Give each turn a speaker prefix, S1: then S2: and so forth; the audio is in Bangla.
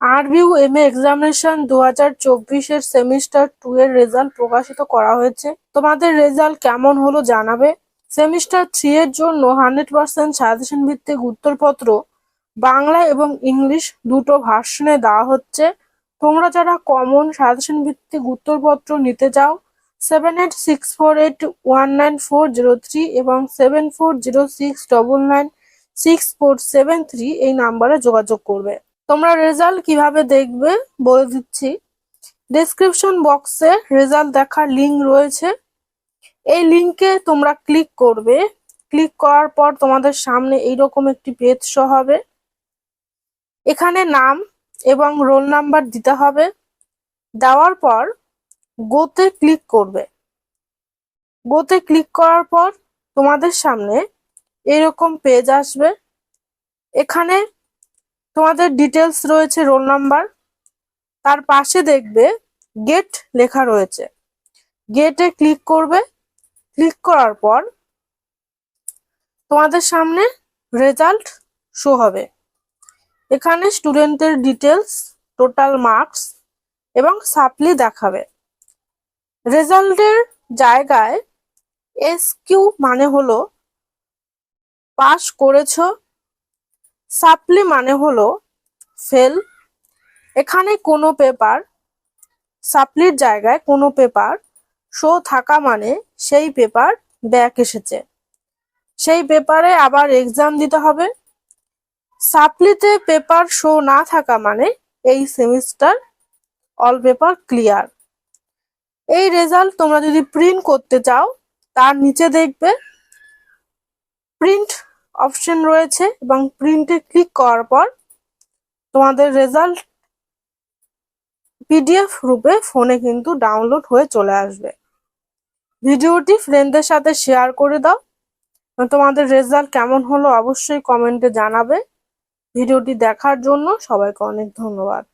S1: আরবিউ এম এ এক্সামিনেশন দু হাজার চব্বিশের সেমিস্টার টু এর রেজাল্ট প্রকাশিত করা হয়েছে। তোমাদের রেজাল্ট কেমন হলো জানাবে? সেমিস্টার থ্রি এর জন্য হান্ড্রেড পার্সেন্ট সাজেশন ভিত্তিক উত্তরপত্র বাংলা এবং ইংলিশ দুটো ভার্সনে দেওয়া হচ্ছে। তোমরা যারা কমন সাজেশন ভিত্তিক উত্তরপত্র নিতে চাও seven eight six four eight one nine four zero three এবং seven four zero six double nine six four seven three এই নাম্বারে যোগাযোগ করবে। তোমরা রেজাল্ট কীভাবে দেখবে? বলে দিচ্ছি। ডেসক্রিপশন বক্সে রেজাল্ট দেখার লিঙ্ক রয়েছে। এই লিঙ্কে তোমরা ক্লিক করবে। ক্লিক করার পর তোমাদের সামনে এইরকম একটি পেজ শো হবে। এখানে নাম এবং রোল নাম্বার দিতে হবে। দেওয়ার পর গোতে ক্লিক করবে। গোতে ক্লিক করার পর তোমাদের সামনে এরকম পেজ আসবে। এখানে তোমাদের ডিটেলস রয়েছে রোল নাম্বার তার পাশে দেখবে গেট লেখা রয়েছে। গেটে ক্লিক করবে। ক্লিক করার পর তোমাদের সামনে রেজাল্ট শো হবে। এখানে স্টুডেন্টের ডিটেলস টোটাল মার্কস এবং সাপ্লি দেখাবে। রেজাল্টের জায়গায় এস কিউ মানে হলো পাস করেছ সাপ্লি মানে হলো ফেল এখানে কোনো পেপার, সাপ্লির জায়গায় কোনো পেপার শো থাকা মানে সেই পেপার ব্যাক এসেছে। সেই পেপারে আবার এক্সাম দিতে হবে। সাপ্লিতে পেপার শো না থাকা মানে এই সেমিস্টার অল পেপার ক্লিয়ার এই রেজাল্ট তোমরা যদি প্রিন্ট করতে চাও, তার নিচে দেখবে প্রিন্ট অপশন রয়েছে এবং প্রিন্টে ক্লিক করার পর তোমাদের রেজাল্ট পিডিএফ রূপে ফোনে কিন্তু ডাউনলোড হয়ে চলে আসবে। ভিডিওটি ফ্রেন্ডদের সাথে শেয়ার করে দাও। তোমাদের রেজাল্ট কেমন হলো অবশ্যই কমেন্টে জানাবে। ভিডিওটি দেখার জন্য সবাইকে অনেক ধন্যবাদ।